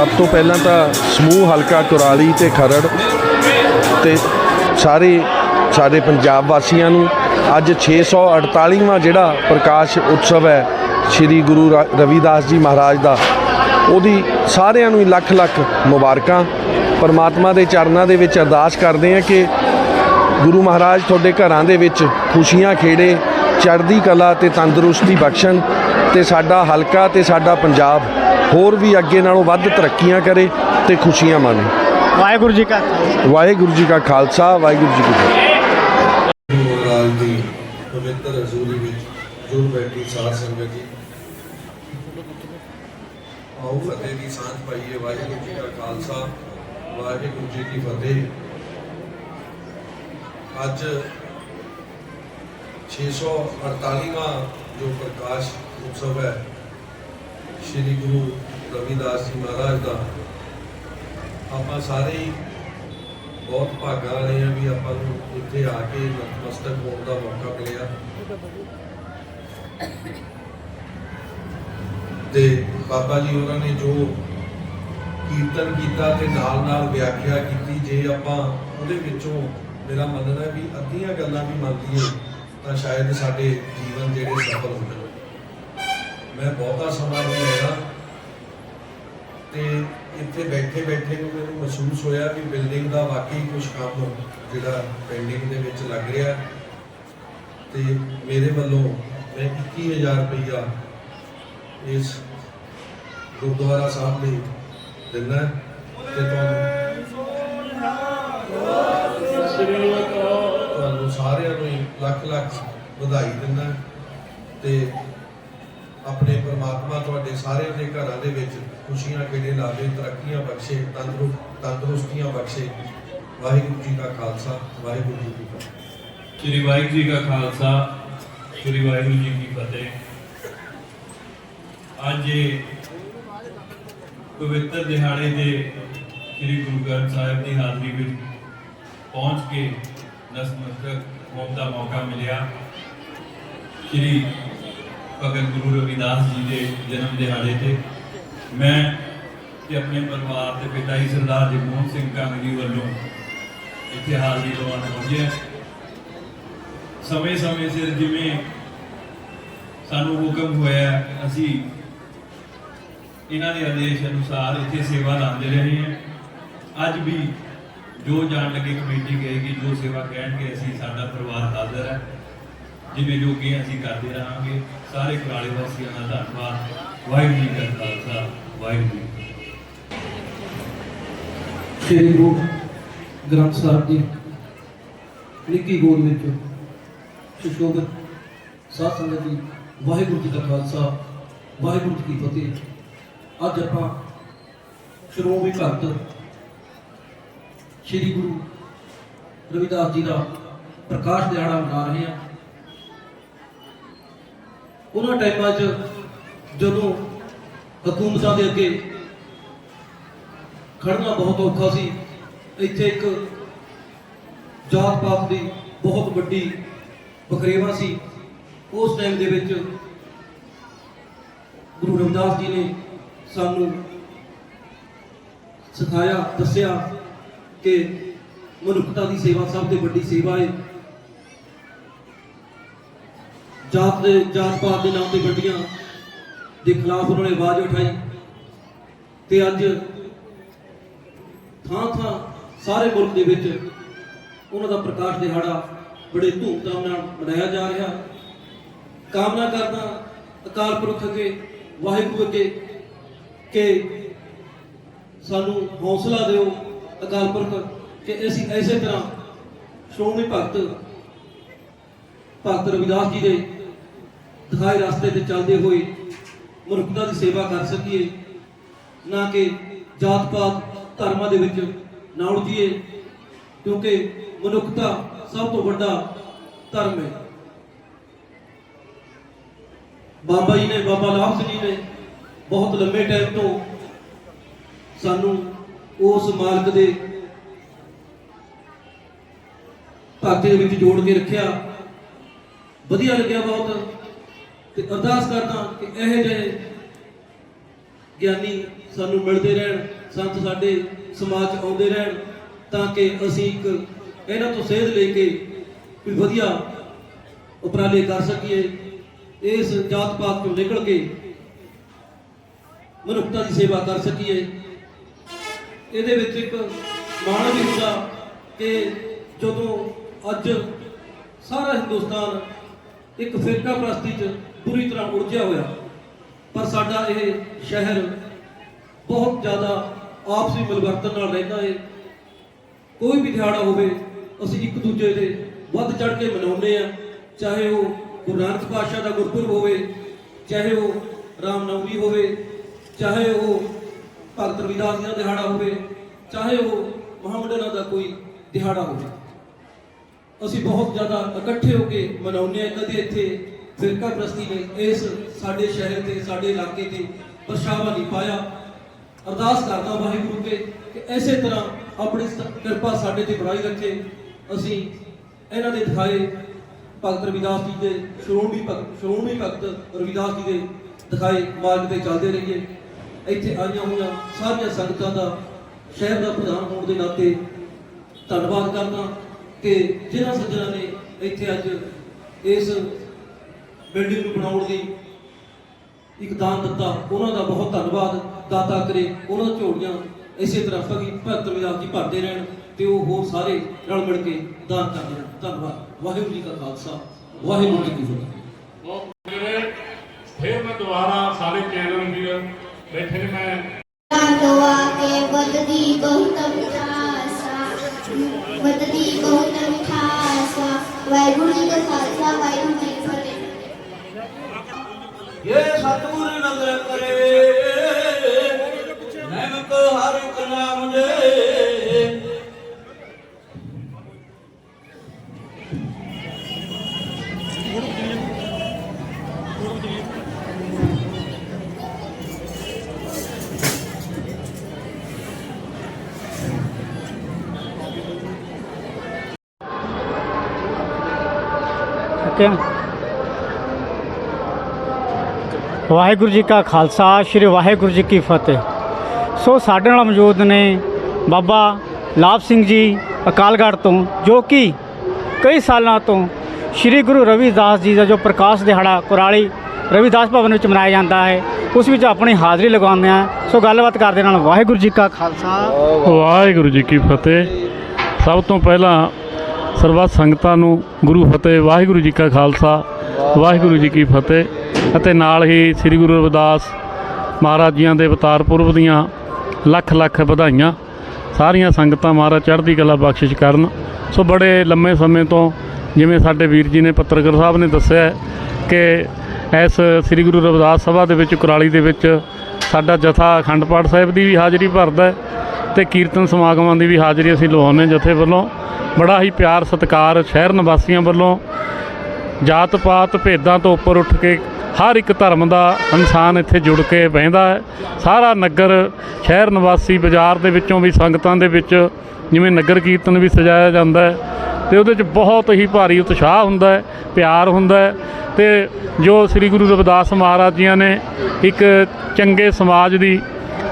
ਸਭ ਤੋਂ ਪਹਿਲਾਂ ਤਾਂ ਸਮੂਹ ਹਲਕਾ ਕੁਰਾਲੀ ਤੇ ਖਰੜ ਤੇ ਸਾਰੇ ਸਾਡੇ ਪੰਜਾਬ ਵਾਸੀਆਂ ਨੂੰ ਅੱਜ 648ਵਾਂ ਜਿਹੜਾ ਪ੍ਰਕਾਸ਼ ਉਤਸਵ ਹੈ ਸ੍ਰੀ ਗੁਰੂ ਰ- ਰਵਿਦਾਸ ਜੀ ਮਹਾਰਾਜ ਦਾ, ਉਹਦੀ ਸਾਰਿਆਂ ਨੂੰ ਲੱਖ ਲੱਖ ਮੁਬਾਰਕਾਂ। ਪਰਮਾਤਮਾ ਦੇ ਚਰਨਾਂ ਦੇ ਵਿੱਚ ਅਰਦਾਸ ਕਰਦੇ ਹਾਂ ਕਿ ਗੁਰੂ ਮਹਾਰਾਜ ਤੁਹਾਡੇ ਘਰਾਂ ਦੇ ਵਿੱਚ ਖੁਸ਼ੀਆਂ ਖੇੜੇ, ਚੜ੍ਹਦੀ ਕਲਾ ਤੇ ਤੰਦਰੁਸਤੀ ਬਖਸ਼ਣ ਤੇ ਸਾਡਾ ਹਲਕਾ ਤੇ ਸਾਡਾ ਪੰਜਾਬ ਹੋਰ ਵੀ ਅੱਗੇ ਨਾਲੋਂ ਵੱਧ ਤਰੱਕੀਆਂ ਕਰੇ ਤੇ ਖੁਸ਼ੀਆਂ ਮਾਣੇ। ਵਾਹਿਗੁਰੂ ਜੀ ਕਾ ਖਾਲਸਾ ਵਾਹਿਗੁਰੂ ਜੀ ਕਾ ਖਾਲਸਾ ਵਾਹਿਗੁਰੂ ਜੀ ਕੀ ਫਤਿਹ। ਗੁਰੂ ਮਹਾਰਾਜ ਦੀ ਪਵਿੱਤਰ ਹਜ਼ੂਰੀ ਵਿੱਚ ਜੁੜ ਬੈਠੀ ਸਾਧ ਸੰਗਤ ਜੀ। ਆਓ ਫਤਿਹ ਦੀ ਸਾਂਝ ਪਾਈਏ ਵਾਹਿਗੁਰੂ ਜੀ ਕਾ ਖਾਲਸਾ ਵਾਹਿਗੁਰੂ ਜੀ ਕੀ ਫਤਿਹ। ਅੱਜ 648ਵਾਂ ਜੋ ਪ੍ਰਕਾਸ਼ ਉਤਸਵ ਹੈ ਸ੍ਰੀ ਗੁਰੂ ਰਵਿਦਾਸ ਜੀ ਮਹਾਰਾਜ ਦਾ। ਆਪਾਂ ਸਾਰੇ ਹੀ ਬਹੁਤ ਭਾਗਾਂ ਵਾਲੇ ਆ ਵੀ ਆਪਾਂ ਨੂੰ ਇੱਥੇ ਆ ਕੇ ਨਤਮਸਤਕ ਹੋਣ ਦਾ ਮੌਕਾ ਮਿਲਿਆ। ਤੇ ਬਾਬਾ ਜੀ ਉਹਨਾਂ ਨੇ ਜੋ ਕੀਰਤਨ ਕੀਤਾ ਤੇ ਨਾਲ ਨਾਲ ਵਿਆਖਿਆ ਕੀਤੀ, ਜੇ ਆਪਾਂ ਉਹਦੇ ਵਿੱਚੋਂ ਮੇਰਾ ਮੰਨਣਾ ਵੀ ਅੱਧੀਆਂ ਗੱਲਾਂ ਵੀ ਮੰਨ ਤਾਂ ਸ਼ਾਇਦ ਸਾਡੇ ਜੀਵਨ ਜਿਹੜੇ ਸਫਲ ਹੋ ਜਾਣ। ਮੈਂ ਬਹੁਤਾ ਸਮਾਂ ਨਹੀਂ ਲੈਣਾ ਤੇ ਇੱਥੇ ਬੈਠੇ ਬੈਠੇ ਨੂੰ ਮੈਨੂੰ ਮਹਿਸੂਸ ਹੋਇਆ ਕਿ ਬਿਲਡਿੰਗ ਦਾ ਵਾਕਈ ਕੁਝ ਕੰਮ ਜਿਹੜਾ ਪੈਂਡਿੰਗ ਦੇ ਵਿੱਚ ਲੱਗ ਰਿਹਾ ਤੇ ਮੇਰੇ ਵੱਲੋਂ ਮੈਂ 21000 ਰੁਪਈਆ ਇਸ ਗੁਰਦੁਆਰਾ ਸਾਹਿਬ ਲਈ ਦਿੰਦਾ ਤੇ ਤੁਹਾਨੂੰ ਤੁਹਾਨੂੰ ਸਾਰਿਆਂ ਨੂੰ ਹੀ ਲੱਖ ਲੱਖ ਵਧਾਈ ਦਿੰਦਾ ਤੇ ਆਪਣੇ ਪਰਮਾਤਮਾ ਤੁਹਾਡੇ ਸਾਰਿਆਂ ਦੇ ਘਰਾਂ ਦੇ ਵਿੱਚ ਖੁਸ਼ੀਆਂ ਖੇੜੇ ਲਾਵੇ, ਤਰੱਕੀਆਂ ਬਖਸ਼ੇ ਤੰਦਰੁ ਤੰਦਰੁਸਤੀਆਂ ਬਖਸ਼ੇ। ਵਾਹਿਗੁਰੂ ਜੀ ਕਾ ਖਾਲਸਾ, ਵਾਹਿਗੁਰੂ ਜੀ ਕੀ ਫਤਿਹ। ਸ੍ਰੀ ਵਾਹਿਗੁਰੂ ਜੀ ਕਾ ਖਾਲਸਾ, ਸ੍ਰੀ ਵਾਹਿਗੁਰੂ ਜੀ ਕੀ ਫਤਿਹ। ਅੱਜ ਪਵਿੱਤਰ ਦਿਹਾੜੇ ਦੇ ਸ੍ਰੀ ਗੁਰੂ ਗ੍ਰੰਥ ਸਾਹਿਬ ਦੀ ਹਾਜ਼ਰੀ ਵਿੱਚ ਪਹੁੰਚ ਕੇ ਨਸਮਸਤਕ ਹੋਣ ਦਾ ਮੌਕਾ ਮਿਲਿਆ। ਸ੍ਰੀ ਭਗਤ ਗੁਰੂ ਰਵਿਦਾਸ ਜੀ ਦੇ ਜਨਮ ਦਿਹਾੜੇ ਤੇ ਮੈਂ ਤੇ ਆਪਣੇ ਪਰਿਵਾਰ ਦੇ ਪਿਤਾ ਜੀ ਸਰਦਾਰ ਜਗਮੋਹਨ ਸਿੰਘ ਕੰਗ ਜੀ ਵੱਲੋਂ ਇੱਥੇ ਹਾਜ਼ਰੀ ਲਵਾਉਣ ਪਹੁੰਚੇ ਸਮੇਂ-ਸਮੇਂ ਸਿਰ ਜਿਵੇਂ ਸਾਨੂੰ ਹੁਕਮ ਹੋਇਆ, ਅਸੀਂ ਇਹਨਾਂ ਦੇ ਆਦੇਸ਼ ਅਨੁਸਾਰ ਇੱਥੇ ਸੇਵਾ ਲਾਉਂਦੇ ਰਹੇ ਹਾਂ। ਅੱਜ ਵੀ ਜੋ ਜਾਣ ਲੱਗੇ ਕਮੇਟੀ ਕਹੇਗੀ, ਜੋ ਸੇਵਾ ਕਹਿਣਗੇ, ਅਸੀਂ ਸਾਡਾ ਪਰਿਵਾਰ ਹਾਜ਼ਰ ਹੈ। ਜਿਵੇਂ ਜੋਗੇ ਅਸੀਂ ਕਰਦੇ ਰਹਾਂਗੇ, ਸਾਰੇ ਕੁਰਾਲੇ ਵਾਸੀਆਂ ਦਾ ਧੰਨਵਾਦ। ਵਾਹਿਗੁਰੂ ਜੀ ਕਾ ਖਾਲਸਾ, ਵਾਹਿਗੁਰੂ ਜੀ ਸ੍ਰੀ ਗੁਰੂ ਗ੍ਰੰਥ ਸਾਹਿਬ ਦੀ ਨਿੱਕੀ ਗੋਦ ਵਿੱਚ ਸੁਸ਼ੋਭਿਤ ਸਾਧ ਸੰਗਤ ਜੀ, ਵਾਹਿਗੁਰੂ ਜੀ ਦਾ ਖਾਲਸਾ, ਵਾਹਿਗੁਰੂ ਜੀ ਕੀ ਫਤਿਹ। ਅੱਜ ਆਪਾਂ ਸ਼੍ਰੋਮਣੀ ਭਗਤ ਸ੍ਰੀ ਗੁਰੂ ਰਵਿਦਾਸ ਜੀ ਦਾ ਪ੍ਰਕਾਸ਼ ਦਿਹਾੜਾ ਮਨਾ ਰਹੇ ਹਾਂ। ਉਹਨਾਂ ਟਾਈਮਾਂ 'ਚ ਜਦੋਂ ਹਕੂਮਤਾਂ ਦੇ ਅੱਗੇ ਖੜਨਾ ਬਹੁਤ ਔਖਾ ਸੀ, ਇੱਥੇ ਇੱਕ ਜਾਤ ਪਾਤ ਦੀ ਬਹੁਤ ਵੱਡੀ ਬਖਰੇਵਾ ਸੀ। ਉਸ ਟਾਈਮ ਦੇ ਵਿੱਚ ਗੁਰੂ ਰਵਿਦਾਸ ਜੀ ਨੇ ਸਾਨੂੰ ਸਿਖਾਇਆ, ਦੱਸਿਆ ਕਿ ਮਨੁੱਖਤਾ ਦੀ ਸੇਵਾ ਸਭ ਤੋਂ ਵੱਡੀ ਸੇਵਾ ਹੈ। ਜਾਤ ਦੇ ਜਾਤ ਪਾਤ ਦੇ ਨਾਮ ਤੇ ਵੱਡੀਆਂ ਦੇ ਖਿਲਾਫ ਉਹਨਾਂ ਨੇ ਆਵਾਜ਼ ਉਠਾਈ। ਤੇ ਅੱਜ ਥਾਂ ਥਾਂ ਸਾਰੇ ਮੁਲਕ ਦੇ ਵਿੱਚ ਉਹਨਾਂ ਦਾ ਪ੍ਰਕਾਸ਼ ਦਿਹਾੜਾ ਬੜੇ ਧੂਮਧਾਮ ਨਾਲ ਮਨਾਇਆ ਜਾ ਰਿਹਾ। ਕਾਮਨਾ ਕਰਦਾ ਅਕਾਲ ਪੁਰਖ ਅੱਗੇ, ਵਾਹਿਗੁਰੂ ਅੱਗੇ ਕਿ ਸਾਨੂੰ ਹੌਸਲਾ ਦਿਓ ਅਕਾਲ ਪੁਰਖ, ਕਿ ਅਸੀਂ ਐਸੇ ਤਰ੍ਹਾਂ ਸ਼੍ਰੋਮਣੀ ਭਗਤ ਭਗਤ ਰਵਿਦਾਸ ਜੀ ਦੇ ਦਿਖਾਏ ਰਸਤੇ ਤੇ ਚੱਲਦੇ ਹੋਏ ਮਨੁੱਖਤਾ ਦੀ ਸੇਵਾ ਕਰ ਸਕੀਏ, ਨਾ ਕਿ ਜਾਤ ਪਾਤ ਧਰਮਾਂ ਦੇ ਵਿੱਚ ਨਾ ਉਲਝੀਏ ਕਿਉਂਕਿ ਮਨੁੱਖਤਾ ਸਭ ਤੋਂ ਵੱਡਾ ਧਰਮ ਹੈ। ਬਾਬਾ ਜੀ ਨੇ, ਬਾਬਾ ਲਾਭ ਸਿੰਘ ਜੀ ਨੇ ਬਹੁਤ ਲੰਮੇ ਟਾਈਮ ਤੋਂ ਸਾਨੂੰ ਉਸ ਮਾਲਕ ਦੇ ਧਾਗੇ ਦੇ ਵਿੱਚ ਜੋੜ ਕੇ ਰੱਖਿਆ। ਵਧੀਆ ਲੱਗਿਆ ਬਹੁਤ। ਤੇ ਅਰਦਾਸ ਕਰਦਾ ਕਿ ਇਹ ਜਿਹੇ ਗਿਆਨੀ ਸਾਨੂੰ ਮਿਲਦੇ ਰਹਿਣ, ਸੰਤ ਸਾਡੇ ਸਮਾਜ 'ਚ ਆਉਂਦੇ ਰਹਿਣ, ਤਾਂ ਕਿ ਅਸੀਂ ਇੱਕ ਇਹਨਾਂ ਤੋਂ ਸੇਧ ਲੈ ਕੇ ਕੋਈ ਵਧੀਆ ਉਪਰਾਲੇ ਕਰ ਸਕੀਏ। ਇਸ ਜਾਤ ਪਾਤ ਤੋਂ ਨਿਕਲ ਕੇ ਮਨੁੱਖਤਾ ਦੀ ਸੇਵਾ ਕਰ ਸਕੀਏ। ਇਹਦੇ ਵਿੱਚ ਇੱਕ ਮਾਣ ਵੀ ਹੁੰਦਾ ਕਿ ਜਦੋਂ ਅੱਜ ਸਾਰਾ ਹਿੰਦੁਸਤਾਨ ਇੱਕ ਫਿਰਕਾ ਪ੍ਰਸਤੀ 'ਚ ਪੂਰੀ ਤਰ੍ਹਾਂ ਉਲਝਿਆ ਹੋਇਆ। ਪਰ ਸਾਡਾ ਇਹ ਸ਼ਹਿਰ ਬਹੁਤ ਜ਼ਿਆਦਾ ਆਪਸੀ ਮਿਲਵਰਤਨ ਨਾਲ ਰਹਿੰਦਾ ਹੈ ਕੋਈ ਵੀ ਦਿਹਾੜਾ ਹੋਵੇ, ਅਸੀਂ ਇੱਕ ਦੂਜੇ ਦੇ ਵੱਧ ਚੜ ਕੇ ਮਨਾਉਂਦੇ ਆ ਚਾਹੇ ਉਹ ਗੁਰੂ ਨਾਨਕ ਪਾਤਸ਼ਾਹ ਦਾ ਗੁਰਪੁਰਬ ਹੋਵੇ, ਚਾਹੇ ਉਹ ਰਾਮਨਵਮੀ ਹੋਵੇ, ਚਾਹੇ ਉਹ ਭਗਤ ਰਵਿਦਾਸ ਦਾ ਦਿਹਾੜਾ ਹੋਵੇ, ਚਾਹੇ ਉਹ ਮਹਾਮੰਡਲਾਂ ਦਾ ਕੋਈ ਦਿਹਾੜਾ ਹੋਵੇ। ਅਸੀਂ ਬਹੁਤ ਜ਼ਿਆਦਾ ਇਕੱਠੇ ਹੋ ਕੇ ਮਨਾਉਂਦੇ ਹਾਂ। ਕਦੇ ਇੱਥੇ ਫਿਰਕਾ ਪ੍ਰਸਤੀ ਨੇ ਇਸ ਸਾਡੇ ਸ਼ਹਿਰ ਤੇ, ਸਾਡੇ ਇਲਾਕੇ ਤੇ ਪਰਛਾਵਾਂ ਨਹੀਂ ਪਾਇਆ। ਅਰਦਾਸ ਕਰਦਾ ਵਾਹਿਗੁਰੂ ਕੇ ਕਿ ਐਸੇ ਤਰ੍ਹਾਂ ਆਪਣੀ ਕਿਰਪਾ ਸਾਡੇ ਤੇ ਬਣਾਈ ਰੱਖੇ। ਅਸੀਂ ਇਹਨਾਂ ਦੇ ਦਿਖਾਏ ਭਗਤ ਰਵਿਦਾਸ ਜੀ ਦੇ, ਸ਼੍ਰੋਮਣੀ ਭਗਤ ਸ਼੍ਰੋਮਣੀ ਭਗਤ ਰਵਿਦਾਸ ਜੀ ਦੇ ਦਿਖਾਏ ਮਾਰਗ ਤੇ ਚੱਲਦੇ ਰਹੀਏ। ਇੱਥੇ ਆਈਆਂ ਹੋਈਆਂ ਸਾਰੀਆਂ ਸੰਗਤਾਂ ਦਾ, ਸ਼ਹਿਰ ਦਾ ਪ੍ਰਧਾਨ ਹੋਣ ਦੇ ਨਾਤੇ ਧੰਨਵਾਦ ਕਰਦਾ ਕਿ ਜਿਨ੍ਹਾਂ ਸੱਜਣਾਂ ਨੇ ਇੱਥੇ ਅੱਜ ਇਸ ਬਿਲਡਿੰਗ ਨੂੰ ਬਣਾਉਣ ਲਈ ਇੱਕ ਦਾਨ ਦਿੱਤਾ। ਉਹਨਾਂ ਦਾ ਬਹੁਤ ਧੰਨਵਾਦ। ਦਾਤਾ ਕਰੇ ਉਹਨਾਂ ਝੋਲੀਆਂ ਇਸੇ ਤਰ੍ਹਾਂ ਭਗੀ ਭਗਤ ਰਵਿਦਾਸ ਜੀ ਭਰਦੇ ਰਹਿਣ ਤੇ ਉਹ ਹੋਰ ਸਾਰੇ ਰਲ ਮਿਲ ਕੇ ਦਾਨ ਕਰਦੇ ਰਹਿਣ। ਧੰਨਵਾਦ। ਵਾਹਿਗੁਰੂ ਜੀ ਕਾ ਖਾਲਸਾ। ਵਾਹਿਗੁਰੂ ਜੀ ਕੀ ਫਤਿਹ। ਫਿਰ ਮੈਂ ਦੁਬਾਰਾ ਸਾਰੇ ਚੈਨਲ ਵੀਰ ਬੈਠੇ ਨੇ ਮੈਂ ਲੋਆ ਕੇ ਬਦਦੀ ਬਹੁਤ ਮਿਠਾਸਾ ਬਦਦੀ ਬਹੁਤ ਮਿਠਾਸਾ ਵਾਹਿਗੁਰੂ ਜੀ ਦਾ ਖਾਲਸਾ ਵਾਹਿਗੁਰੂ ਜੀ ਕੀ ਫਤਿਹ। ਇਹ ਸਤਿਗੁਰ ਨਦਰ ਕਰੇ ਨੈਮਕ ਹਰ ਇੱਕ ਨਾਮ ਦੇ ਠੀਕ ਵਾਹਿਗੁਰੂ ਜੀ ਕਾ ਖਾਲਸਾ, ਸ੍ਰੀ ਵਾਹਿਗੁਰੂ ਜੀ ਕੀ ਫਤਿਹ। ਸੋ ਸਾਡੇ ਨਾਲ ਮੌਜੂਦ ਨੇ ਬਾਬਾ ਲਾਭ ਸਿੰਘ ਜੀ ਅਕਾਲਗੜ੍ਹ ਤੋਂ, ਜੋ ਕਿ ਕਈ ਸਾਲਾਂ ਤੋਂ ਸ੍ਰੀ ਗੁਰੂ ਰਵਿਦਾਸ ਜੀ ਦਾ ਜੋ ਪ੍ਰਕਾਸ਼ ਦਿਹਾੜਾ ਕੁਰਾਲੀ ਰਵਿਦਾਸ ਭਵਨ ਵਿੱਚ ਮਨਾਇਆ ਜਾਂਦਾ ਹੈ, ਉਸ ਵਿੱਚ ਆਪਣੀ ਹਾਜ਼ਰੀ ਲਗਾਉਂਦੇ ਆ ਸੋ ਗੱਲਬਾਤ ਕਰਦੇ ਨਾਲ ਵਾਹਿਗੁਰੂ ਜੀ ਕਾ ਖਾਲਸਾ। ਵਾਹਿਗੁਰੂ ਜੀ ਕੀ ਫਤਿਹ। ਸਭ ਤੋਂ ਪਹਿਲਾਂ ਸਰਬੱਤ ਸੰਗਤਾਂ ਨੂੰ ਗੁਰੂ ਫਤਿਹ, ਵਾਹਿਗੁਰੂ ਜੀ ਕਾ ਖਾਲਸਾ। ਵਾਹਿਗੁਰੂ ਜੀ ਕੀ ਫਤਿਹ। ਅਤੇ ਨਾਲ ਹੀ ਸ੍ਰੀ ਗੁਰੂ ਰਵਿਦਾਸ ਮਹਾਰਾਜ ਜੀਆਂ ਦੇ ਅਵਤਾਰ ਪੁਰਬ ਦੀਆਂ ਲੱਖ ਲੱਖ ਵਧਾਈਆਂ। ਸਾਰੀਆਂ ਸੰਗਤਾਂ ਮਹਾਰਾਜ ਚੜ੍ਹਦੀ ਕਲਾ ਬਖਸ਼ਿਸ਼ ਕਰਨ। ਸੋ ਬੜੇ ਲੰਮੇ ਸਮੇਂ ਤੋਂ ਜਿਵੇਂ ਸਾਡੇ ਵੀਰ ਜੀ ਨੇ ਪੱਤਰਕਾਰ ਸਾਹਿਬ ਨੇ ਦੱਸਿਆ ਕਿ ਇਸ ਸ੍ਰੀ ਗੁਰੂ ਰਵਿਦਾਸ ਸਭਾ ਦੇ ਵਿੱਚ ਕੁਰਾਲੀ ਦੇ ਵਿੱਚ ਸਾਡਾ ਜਥਾ ਅਖੰਡ ਪਾਠ ਸਾਹਿਬ ਦੀ ਵੀ ਹਾਜ਼ਰੀ ਭਰਦਾ ਹੈ ਤੇ ਕੀਰਤਨ ਸਮਾਗਮਾਂ ਦੀ ਵੀ ਹਾਜ਼ਰੀ ਅਸੀਂ ਲਵਾਉਂਦੇ ਜਥੇ ਵੱਲੋਂ। ਬੜਾ ਹੀ ਪਿਆਰ ਸਤਿਕਾਰ ਸ਼ਹਿਰ ਨਿਵਾਸੀਆਂ ਵੱਲੋਂ ਜਾਤ ਪਾਤ ਭੇਦਾਂ ਤੋਂ ਉੱਪਰ ਉੱਠ ਕੇ ਹਰ ਇੱਕ ਧਰਮ ਦਾ ਇਨਸਾਨ ਇੱਥੇ ਜੁੜ ਕੇ ਬਹਿੰਦਾ ਹੈ। ਸਾਰਾ ਨਗਰ ਸ਼ਹਿਰ ਨਿਵਾਸੀ ਬਾਜ਼ਾਰ ਦੇ ਵਿੱਚੋਂ ਵੀ, ਸੰਗਤਾਂ ਦੇ ਵਿੱਚ ਜਿਵੇਂ ਨਗਰ ਕੀਰਤਨ ਵੀ ਸਜਾਇਆ ਜਾਂਦਾ ਹੈ ਤੇ ਉਹਦੇ 'ਚ ਬਹੁਤ ਹੀ ਭਾਰੀ ਉਤਸ਼ਾਹ ਹੁੰਦਾ ਹੈ, ਪਿਆਰ ਹੁੰਦਾ ਹੈ ਤੇ ਜੋ ਸ੍ਰੀ ਗੁਰੂ ਰਵਿਦਾਸ ਮਹਾਰਾਜ ਜੀਆਂ ਨੇ ਇੱਕ ਚੰਗੇ ਸਮਾਜ ਦੀ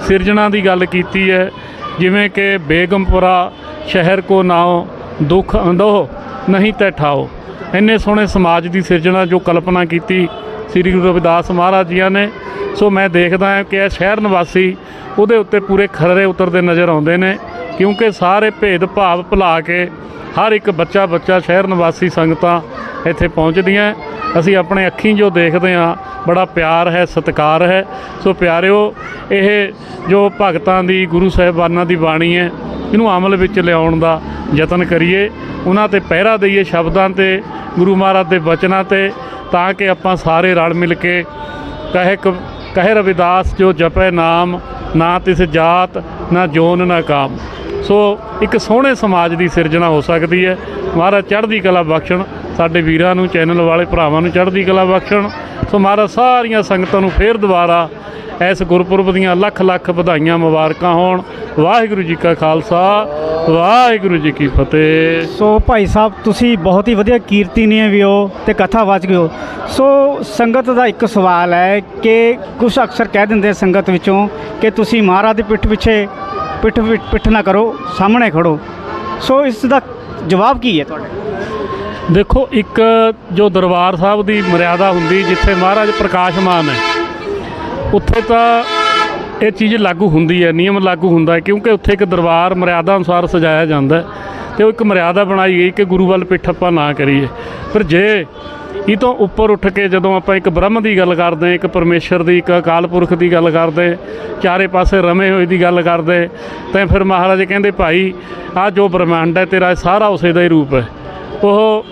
ਸਿਰਜਣਾ ਦੀ ਗੱਲ ਕੀਤੀ ਹੈ, ਜਿਵੇਂ ਕਿ ਬੇਗਮਪੁਰਾ ਸ਼ਹਿਰ ਕੋ ਨਾਓ ਦੁੱਖ ਅੰਦੋ ਨਹੀਂ ਤੈ ਠਾਓ ਇੰਨੇ ਸੋਹਣੇ ਸਮਾਜ ਦੀ ਸਿਰਜਣਾ ਜੋ ਕਲਪਨਾ ਕੀਤੀ ਸ੍ਰੀ ਗੁਰੂ ਰਵਿਦਾਸ ਮਹਾਰਾਜ ਜੀਆਂ ਨੇ। ਸੋ ਮੈਂ ਦੇਖਦਾ ਹਾਂ ਕਿ ਇਹ ਸ਼ਹਿਰ ਨਿਵਾਸੀ ਉਹਦੇ ਉੱਤੇ ਪੂਰੇ ਖਰੇ ਉਤਰਦੇ ਨਜ਼ਰ ਆਉਂਦੇ ਨੇ, ਕਿਉਂਕਿ ਸਾਰੇ ਭੇਦ ਭਾਵ ਭੁਲਾ ਕੇ ਹਰ ਇੱਕ ਬੱਚਾ ਬੱਚਾ ਸ਼ਹਿਰ ਨਿਵਾਸੀ ਸੰਗਤਾਂ ਇੱਥੇ ਪਹੁੰਚਦੀਆਂ ਅਸੀਂ ਆਪਣੇ ਅੱਖੀਂ ਜੋ ਦੇਖਦੇ ਹਾਂ, ਬੜਾ ਪਿਆਰ ਹੈ, ਸਤਿਕਾਰ ਹੈ। ਸੋ ਪਿਆਰਿਓ, ਇਹ ਜੋ ਭਗਤਾਂ ਦੀ, ਗੁਰੂ ਸਾਹਿਬਾਨਾਂ ਦੀ ਬਾਣੀ ਹੈ ਇਹਨੂੰ ਅਮਲ ਵਿੱਚ ਲਿਆਉਣ ਦਾ ਯਤਨ ਕਰੀਏ, ਉਹਨਾਂ ਤੇ ਪਹਿਰਾ ਦਈਏ ਸ਼ਬਦਾਂ ਤੇ, ਗੁਰੂ ਮਹਾਰਾਜ ਦੇ ਬਚਨਾਂ ਤੇ, ਤਾਂ ਕਿ ਆਪਾਂ ਸਾਰੇ ਰਲ ਮਿਲ ਕੇ ਕਹੇ ਕ- ਕਹੇ ਰਵਿਦਾਸ, ਜੋ ਜਪੈ ਨਾਮ, ਨਾ ਤਿਸ ਜਾਤ, ਨਾ ਜੋਨ, ਨਾ ਕਾਮ। ਸੋ ਇੱਕ ਸੋਹਣੇ ਸਮਾਜ ਦੀ ਸਿਰਜਣਾ ਹੋ ਸਕਦੀ ਹੈ। ਮਹਾਰਾਜ ਚੜ੍ਹਦੀ ਕਲਾ ਬਖਸ਼ਣ, ਸਾਡੇ ਵੀਰਾਂ ਨੂੰ, ਚੈਨਲ ਵਾਲੇ ਭਰਾਵਾਂ ਨੂੰ ਚੜ੍ਹਦੀ ਕਲਾ ਬਖਸ਼ਣ। ਸੋ ਮਹਾਰਾਜ ਸਾਰੀਆਂ ਸੰਗਤਾਂ ਨੂੰ ਫੇਰ ਦੁਬਾਰਾ ਇਸ ਗੁਰਪੁਰਬ ਦੀਆਂ ਲੱਖ ਲੱਖ ਵਧਾਈਆਂ ਮੁਬਾਰਕਾਂ ਹੋਣ। ਵਾਹਿਗੁਰੂ ਜੀ ਕਾ ਖਾਲਸਾ ਵਾਹਿਗੁਰੂ ਜੀ ਕੀ ਫਤਿਹ। ਸੋ ਭਾਈ ਸਾਹਿਬ ਤੁਸੀਂ ਬਹੁਤ ਹੀ ਵਧੀਆ ਕੀਰਤਨੀਏ ਵੀ ਹੋ ਤੇ ਕਥਾਵਾਚਕ ਹੋ ਸੋ ਸੰਗਤ ਦਾ ਇੱਕ ਸਵਾਲ ਹੈ ਕਿ ਕੁਝ ਅਕਸਰ ਕਹਿ ਦਿੰਦੇ ਸੰਗਤ ਵਿੱਚੋਂ ਕਿ ਤੁਸੀਂ ਮਹਾਰਾਜ ਦੀ ਪਿੱਠ ਪਿੱਛੇ ਪਿੱਠ ਪਿੱਠ ਪਿੱਠ ਨਾ ਕਰੋ ਸਾਹਮਣੇ ਖੜੋ। ਸੋ ਇਸ ਦਾ ਜਵਾਬ ਕੀ ਹੈ ਤੁਹਾਡੇ? ਦੇਖੋ ਇੱਕ ਜੋ ਦਰਬਾਰ ਸਾਹਿਬ ਦੀ ਮਰਿਆਦਾ ਹੁੰਦੀ ਜਿੱਥੇ ਮਹਾਰਾਜ ਪ੍ਰਕਾਸ਼ਮਾਨ ਹੈ ਉੱਥੇ ਤਾਂ ਇਹ ਚੀਜ਼ ਲਾਗੂ ਹੁੰਦੀ ਹੈ, ਨਿਯਮ ਲਾਗੂ ਹੁੰਦਾ ਹੈ, ਕਿਉਂਕਿ ਉੱਥੇ ਇੱਕ ਦਰਬਾਰ ਮਰਿਆਦਾ ਅਨੁਸਾਰ ਸਜਾਇਆ ਜਾਂਦਾ ਹੈ ਤੇ ਉਹ ਇੱਕ ਮਰਿਆਦਾ ਬਣਾਈ ਗਈ ਕਿ ਗੁਰੂ ਵੱਲ ਪਿੱਠ ਆਪਾਂ ਨਾ ਕਰੀਏ। ਪਰ ਜੇ ਇਹ ਤੋਂ ਉੱਪਰ ਉੱਠ ਕੇ ਜਦੋਂ ਆਪਾਂ ਇੱਕ ਬ੍ਰਹਮ ਦੀ ਗੱਲ ਕਰਦੇ ਇੱਕ ਪਰਮੇਸ਼ਰ ਦੀ, ਇੱਕ ਅਕਾਲ ਪੁਰਖ ਦੀ ਗੱਲ ਕਰਦੇ ਚਾਰੇ ਪਾਸੇ ਰਮੇ ਹੋਏ ਦੀ ਗੱਲ ਕਰਦੇ ਤਾਂ ਫਿਰ ਮਹਾਰਾਜ ਕਹਿੰਦੇ, ਭਾਈ ਆ ਜੋ ਬ੍ਰਹਮੰਡ ਹੈ ਤੇਰਾ, ਇਹ ਸਾਰਾ ਉਸੇ ਦਾ ਹੀ ਰੂਪ ਹੈ। ਉਹ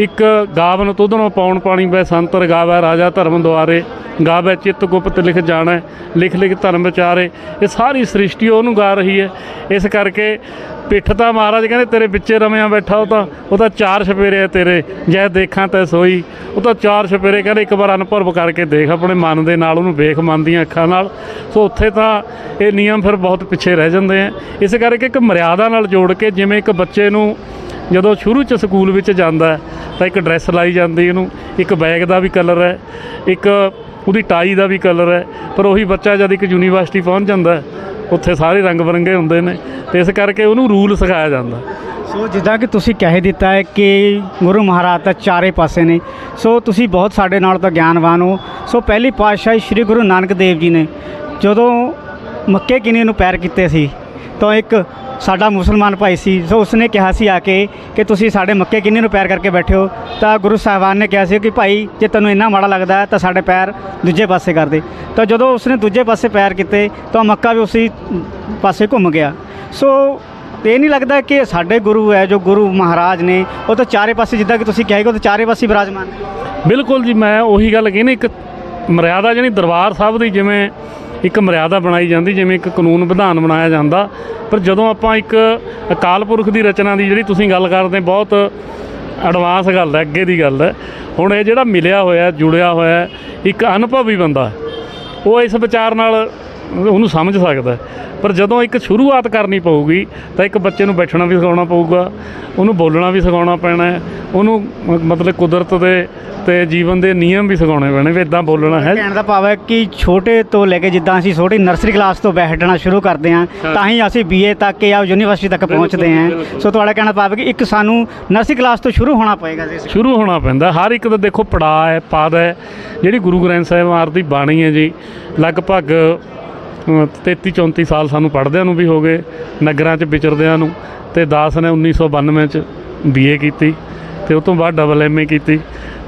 ਇੱਕ ਗਾਵਨ ਤੁਧਨੋਂ ਪਾਉਣ ਪਾਣੀ ਬੈ ਸੰਤਰ ਗਾਵੈ, ਰਾਜਾ ਧਰਮ ਦੁਆਰੇ। ਗਾਵੈ ਚਿੱਤ ਗੁਪਤ ਲਿਖ ਜਾਣਾ, ਲਿਖ ਲਿਖ ਧਰਮ ਵਿਚਾਰੇ। ਇਹ ਸਾਰੀ ਸ੍ਰਿਸ਼ਟੀ ਉਹਨੂੰ ਗਾ ਰਹੀ ਹੈ। ਇਸ ਕਰਕੇ ਪਿੱਠ ਤਾਂ ਮਹਾਰਾਜ ਕਹਿੰਦੇ, ਤੇਰੇ ਵਿੱਚੇ ਰਮਿਆ ਬੈਠਾ, ਉਹ ਤਾਂ ਉਹ ਤਾਂ ਚਾਰ ਛਪੇਰੇ ਤੇਰੇ। ਜੈ ਦੇਖਾਂ ਤੈ ਸੋਈ। ਉਹ ਤਾਂ ਚਾਰ ਛਪੇਰੇ ਕਹਿੰਦੇ, ਇੱਕ ਵਾਰ ਅਨੁਭਵ ਕਰਕੇ ਦੇਖ, ਆਪਣੇ ਮਨ ਦੇ ਨਾਲ ਉਹਨੂੰ ਵੇਖ ਮਨ ਦੀਆਂ ਅੱਖਾਂ ਨਾਲ। ਸੋ ਉੱਥੇ ਤਾਂ ਇਹ ਨਿਯਮ ਫਿਰ ਬਹੁਤ ਪਿੱਛੇ ਰਹਿ ਜਾਂਦੇ ਆ। ਇਸ ਕਰਕੇ ਇੱਕ ਮਰਿਆਦਾ ਨਾਲ ਜੋੜ ਕੇ, ਜਿਵੇਂ ਇੱਕ ਬੱਚੇ ਨੂੰ ਜਦੋਂ ਸ਼ੁਰੂ ਚ ਸਕੂਲ ਵਿੱਚ ਜਾਂਦਾ ਤਾਂ ਇੱਕ ਡਰੈਸ ਲਾਈ ਜਾਂਦੀ ਇਹਨੂੰ, ਇੱਕ ਬੈਗ ਦਾ ਵੀ ਕਲਰ ਹੈ, ਇੱਕ ਉਹਦੀ ਟਾਈ ਦਾ ਵੀ ਕਲਰ ਹੈ, ਪਰ ਉਹੀ ਬੱਚਾ ਜਦ ਇੱਕ ਯੂਨੀਵਰਸਿਟੀ ਪਹੁੰਚ ਜਾਂਦਾ ਉੱਥੇ ਸਾਰੇ ਰੰਗ ਬਰੰਗੇ ਹੁੰਦੇ ਨੇ, ਤੇ ਇਸ ਕਰਕੇ ਉਹਨੂੰ ਰੂਲ ਸਿਖਾਇਆ ਜਾਂਦਾ। ਸੋ ਜਿੱਦਾਂ ਕਿ ਤੁਸੀਂ ਕਹਿ ਦਿੱਤਾ ਹੈ ਕਿ ਗੁਰੂ ਮਹਾਰਾਜ ਤਾਂ ਚਾਰੇ ਪਾਸੇ ਨੇ, ਸੋ ਤੁਸੀਂ ਬਹੁਤ ਸਾਡੇ ਨਾਲ ਤਾਂ ਗਿਆਨਵਾਨ ਹੋ। ਸੋ ਪਹਿਲੀ ਪਾਤਸ਼ਾਹੀ ਸ੍ਰੀ ਗੁਰੂ ਨਾਨਕ ਦੇਵ ਜੀ ਨੇ ਜਦੋਂ ਮੱਕੇ ਕਿਨੇ ਨੂੰ ਪੈਰ ਕੀਤੇ ਸੀ ਤਾਂ ਇੱਕ ਸਾਡਾ ਮੁਸਲਮਾਨ ਭਾਈ ਸੀ, ਸੋ ਉਸਨੇ ਕਿਹਾ ਸੀ ਆ ਕੇ ਕਿ ਤੁਸੀਂ ਸਾਡੇ ਮੱਕੇ ਕਿੰਨੇ ਨੂੰ ਪੈਰ ਕਰਕੇ ਬੈਠੇ ਹੋ? ਤਾਂ ਗੁਰੂ ਸਾਹਿਬਾਨ ਨੇ ਕਿਹਾ ਸੀ ਕਿ ਭਾਈ, ਜੇ ਤੈਨੂੰ ਇੰਨਾ ਮਾੜਾ ਲੱਗਦਾ ਤਾਂ ਸਾਡੇ ਪੈਰ ਦੂਜੇ ਪਾਸੇ ਕਰ ਦੇ। ਤਾਂ ਜਦੋਂ ਉਸਨੇ ਦੂਜੇ ਪਾਸੇ ਪੈਰ ਕੀਤੇ, ਤਾਂ ਮੱਕਾ ਵੀ ਉਸੇ ਪਾਸੇ ਘੁੰਮ ਗਿਆ। ਸੋ ਇਹ ਨਹੀਂ ਲੱਗਦਾ ਕਿ ਸਾਡੇ ਗੁਰੂ ਹੈ, ਜੋ ਗੁਰੂ ਮਹਾਰਾਜ ਨੇ, ਉਹ ਤਾਂ ਚਾਰੇ ਪਾਸੇ ਜਿੱਦਾਂ ਕਿ ਤੁਸੀਂ ਕਹੇਗੇ ਉਹ ਤਾਂ ਚਾਰੇ ਪਾਸੇ ਵਿਰਾਜਮਾਨ ਬਿਲਕੁਲ ਜੀ, ਮੈਂ ਉਹੀ ਗੱਲ ਕਹੀ ਨਾ, ਇੱਕ ਮਰਿਆਦਾ ਜਿਹੜੀ ਦਰਬਾਰ ਸਾਹਿਬ ਦੀ, ਜਿਵੇਂ ਇੱਕ ਮਰਿਆਦਾ ਬਣਾਈ ਜਾਂਦੀ, ਜਿਵੇਂ ਇੱਕ ਕਾਨੂੰਨ ਵਿਧਾਨ ਬਣਾਇਆ ਜਾਂਦਾ। ਪਰ ਜਦੋਂ ਆਪਾਂ ਇੱਕ ਅਕਾਲ ਪੁਰਖ ਦੀ ਰਚਨਾ ਦੀ ਜਿਹੜੀ ਤੁਸੀਂ ਗੱਲ ਕਰਦੇ, ਬਹੁਤ ਐਡਵਾਂਸ ਗੱਲ ਹੈ, ਅੱਗੇ ਦੀ ਗੱਲ ਹੈ। ਹੁਣ ਇਹ ਜਿਹੜਾ ਮਿਲਿਆ ਹੋਇਆ, ਜੁੜਿਆ ਹੋਇਆ, ਇੱਕ ਅਨੁਭਵੀ ਬੰਦਾ, ਉਹ ਇਸ ਵਿਚਾਰ ਨਾਲ ਉਹਨੂੰ ਸਮਝ ਸਕਦਾ। ਪਰ ਜਦੋਂ ਇੱਕ ਸ਼ੁਰੂਆਤ ਕਰਨੀ ਪਊਗੀ ਤਾਂ ਇੱਕ ਬੱਚੇ ਨੂੰ ਬੈਠਣਾ ਵੀ ਸਿਖਾਉਣਾ ਪਊਗਾ ਉਹਨੂੰ ਬੋਲਣਾ ਵੀ ਸਿਖਾਉਣਾ ਪੈਣਾ ਉਹਨੂੰ ਮਤਲਬ ਕੁਦਰਤ ਦੇ ਤੇ ਜੀਵਨ ਦੇ ਨਿਯਮ ਵੀ ਸਿਖਾਉਣੇ ਪੈਣੇ ਵੀ ਇਦਾਂ ਬੋਲਣਾ ਹੈ। ਕਹਿਣ ਦਾ ਭਾਵ ਹੈ ਕਿ ਛੋਟੇ ਤੋਂ ਲੈ ਕੇ ਜਿੱਦਾਂ ਅਸੀਂ ਛੋਟੀ ਨਰਸਰੀ ਕਲਾਸ ਤੋਂ ਬੈਠਣਾ ਸ਼ੁਰੂ ਕਰਦੇ ਹਾਂ ਤਾਂ ਹੀ ਅਸੀਂ ਬੀਏ ਤੱਕ ਜਾਂ ਯੂਨੀਵਰਸਿਟੀ ਤੱਕ ਪਹੁੰਚਦੇ ਹਾਂ। ਸੋ ਤੁਹਾਡਾ ਕਹਿਣਾ ਭਾਵ ਹੈ ਕਿ ਇੱਕ ਸਾਨੂੰ ਨਰਸਰੀ ਕਲਾਸ ਤੋਂ ਸ਼ੁਰੂ ਹੋਣਾ ਪਏਗਾ ਜੀ। ਸ਼ੁਰੂ ਹੋਣਾ ਪੈਂਦਾ। ਹਰ ਇੱਕ ਦਾ ਦੇਖੋ ਪੜਾਅ ਹੈ ਪਦ ਹੈ ਜਿਹੜੀ ਗੁਰੂ ਗ੍ਰੰਥ ਸਾਹਿਬ ਮਹਾਰਾਜ ਦੀ ਬਾਣੀ ਹੈ ਜੀ ਲਗਭਗ 33 34 ਸਾਲ ਸਾਨੂੰ ਪੜ੍ਹਦਿਆਂ ਨੂੰ ਵੀ ਹੋ ਗਏ, ਨਗਰਾਂ 'ਚ ਵਿਚਰਦਿਆਂ ਨੂੰ ਤੇ ਦਾਸ ਨੇ 1992 'ਚ ਬੀਏ ਕੀਤੀ ਤੇ ਉਸ ਤੋਂ ਬਾਅਦ ਡਬਲ ਐਮਏ ਕੀਤੀ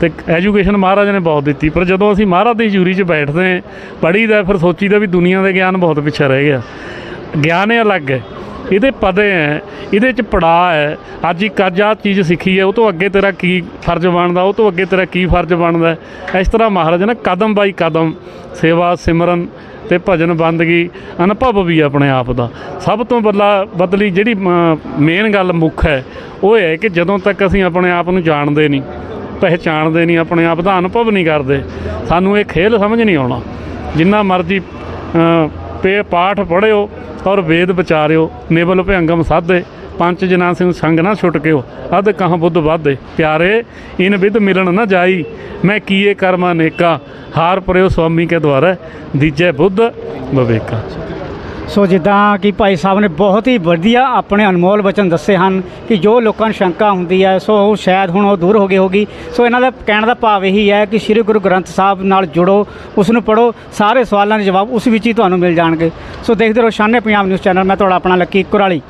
ਤੇ ਐਜੂਕੇਸ਼ਨ ਮਹਾਰਾਜ ਨੇ ਬਹੁਤ ਦਿੱਤੀ, ਪਰ ਜਦੋਂ ਅਸੀਂ ਮਹਾਰਾਜ ਦੀ ਹਜ਼ੂਰੀ 'ਚ ਬੈਠਦੇ ਹਾਂ, ਪੜ੍ਹੀਦਾ ਫਿਰ ਸੋਚੀਦਾ ਵੀ ਦੁਨੀਆ ਦੇ ਗਿਆਨ ਬਹੁਤ ਪਿੱਛੇ ਰਹਿ ਗਿਆ। ਗਿਆਨ ਇਹ ਅਲੱਗ ਹੈ, ਇਹਦੇ ਪਦੇ ਹੈ, ਇਹਦੇ ਚ ਪੜਾਅ ਹੈ, ਅੱਜ ਇੱਕ ਅੱਜ ਆਹ ਚੀਜ਼ ਸਿੱਖੀ ਹੈ, ਉਹ ਤੋਂ ਅੱਗੇ ਤੇਰਾ ਕੀ ਫਰਜ਼ ਬਣਦਾ, ਉਹ ਤੋਂ ਅੱਗੇ ਤੇਰਾ ਕੀ ਫਰਜ਼ ਬਣਦਾ ਇਸ ਤਰ੍ਹਾਂ ਮਹਾਰਾਜ ਨੇ ਕਦਮ ਬਾਈ ਕਦਮ ਸੇਵਾ ਸਿਮਰਨ ਤੇ ਭਜਨ ਬੰਦਗੀ ਅਨੁਭਵ ਵੀ ਆਪਣੇ ਆਪ ਦਾ। ਸਭ ਤੋਂ ਬੱਲਾ ਬਦਲੀ ਜਿਹੜੀ ਮੇਨ ਗੱਲ ਮੁੱਖ ਹੈ, ਉਹ ਹੈ ਕਿ ਜਦੋਂ ਤੱਕ ਅਸੀਂ ਆਪਣੇ ਆਪ ਨੂੰ ਜਾਣਦੇ ਨਹੀਂ, ਪਹਿਚਾਣਦੇ ਨਹੀਂ, ਆਪਣੇ ਆਪ ਦਾ ਅਨੁਭਵ ਨਹੀਂ ਕਰਦੇ, ਸਾਨੂੰ ਇਹ ਖੇਲ ਸਮਝ ਨਹੀਂ ਆਉਣਾ। ਜਿੰਨਾ ਮਰਜ਼ੀ ਪੇ ਪਾਠ ਪੜ੍ਹਿਓ ਔਰ ਵੇਦ ਵਿਚਾਰਿਓ ਨਿਵਲ ਭਿਅੰਗਮ ਸਾਧੇ ਪੰਚ ਜਨਾ ਸਿੰਘ ਸੰਗ ਨਾ ਛੁਟਕਿਓ ਅਧ ਕਹਾਂ ਬੁੱਧ ਵਾਧੇ ਪਿਆਰੇ, ਇਨ ਵਿਦ ਮਿਲਣ ਨਾ ਜਾਈ। ਮੈਂ ਕੀਏ ਕਰਮ ਅਨੇਕਾ ਹਾਰ ਪਰਿਓ ਸੁਆਮੀ ਕੇ ਦੁਆਰਾ, ਦੀਜੈ ਬੁੱਧ ਵਿਵੇਕਾ। ਸੋ ਜਿੱਦਾਂ ਕਿ ਭਾਈ ਸਾਹਿਬ ਨੇ ਬਹੁਤ ਹੀ ਵਧੀਆ ਆਪਣੇ ਅਨਮੋਲ ਵਚਨ ਦੱਸੇ ਹਨ ਕਿ ਜੋ ਲੋਕਾਂ ਨੂੰ ਸ਼ੰਕਾ ਹੁੰਦੀ ਹੈ, ਸੋ ਉਹ ਸ਼ਾਇਦ ਹੁਣ ਉਹ ਦੂਰ ਹੋ ਗਈ ਹੋਗੀ ਸੋ ਇਹਨਾਂ ਦਾ ਕਹਿਣ ਦਾ ਭਾਵ ਇਹੀ ਹੈ ਕਿ ਸ੍ਰੀ ਗੁਰੂ ਗ੍ਰੰਥ ਸਾਹਿਬ ਨਾਲ ਜੁੜੋ, ਉਸ ਨੂੰ ਪੜੋ ਸਾਰੇ ਸਵਾਲਾਂ ਦੇ ਜਵਾਬ ਉਸ ਵਿੱਚ ਹੀ ਤੁਹਾਨੂੰ ਮਿਲ ਜਾਣਗੇ। ਸੋ ਦੇਖਦੇ ਰਹੋ ਸ਼ਾਨੇ ਪੰਜਾਬ ਨਿਊਜ਼ ਚੈਨਲ, ਮੈਂ ਤੁਹਾਡਾ ਆਪਣਾ ਲੱਕੀ ਕੁਰਾਲੀ।